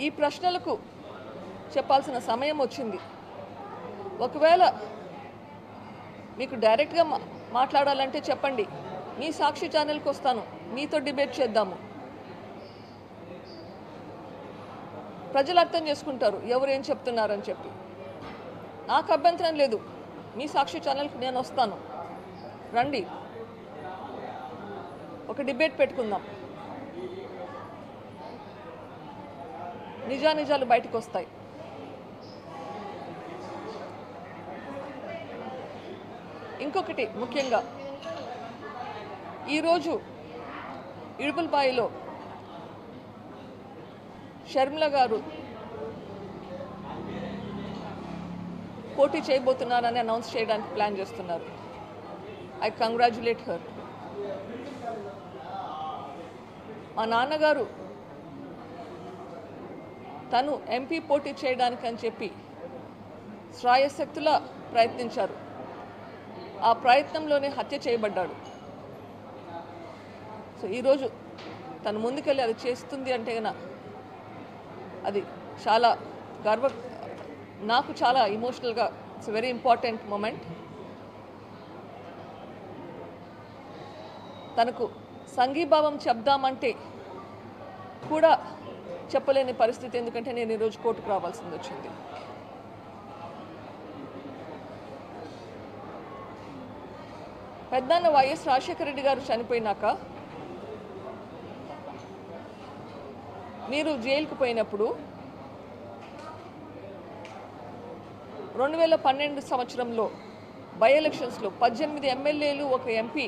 ఈ ప్రశ్నలకు చెప్పాల్సిన సమయం వచ్చింది. ఒకవేళ మీకు డైరెక్ట్గా మాట్లాడాలంటే చెప్పండి. మీ సాక్షి ఛానల్కి వస్తాను. మీతో డిబేట్ చేద్దాము. ప్రజలు అర్థం చేసుకుంటారు. ఎవరు ఏం చెప్తున్నారని చెప్పి. నాకు అభ్యంతరం లేదు. మీ సాక్షి ఛానల్కి నేను వస్తాను. రండి. ఒక డిబేట్ పెట్టుకుందాం. నిజానిజాలు బయటకు వస్తాయి. ఇంకొకటి ముఖ్యంగా ఈరోజు ఇడుపులపాయిలో షర్మిల గారు పోటీ చేయబోతున్నారని అనౌన్స్ చేయడానికి ప్లాన్ చేస్తున్నారు. I congratulate her. మా నాన్నగారు తను ఎంపీ పోటీ చేయడానికి అని చెప్పి శ్రాయశక్తులా ప్రయత్నించారు. ఆ ప్రయత్నంలోనే హత్య చేయబడ్డాడు. సో ఈరోజు తను ముందుకెళ్ళి అది చేస్తుంది అంటే గన అది చాలా గర్వ నాకు చాలా ఇమోషనల్గా ఇట్స్ వెరీ ఇంపార్టెంట్ మూమెంట్ తనకు సంఘీభావం చెప్దామంటే కూడా చెప్పలేని పరిస్థితి ఎందుకంటే నేను ఈరోజు కోర్టుకు రావాల్సింది వచ్చింది. పెద్దన్న వైఎస్ రాజశేఖర రెడ్డి గారు చనిపోయినాక మీరు జైలుకు పోయినప్పుడు రెండు వేల పన్నెండు సంవత్సరంలో బై ఎలక్షన్స్లో పద్దెనిమిది ఎమ్మెల్యేలు ఒక ఎంపీ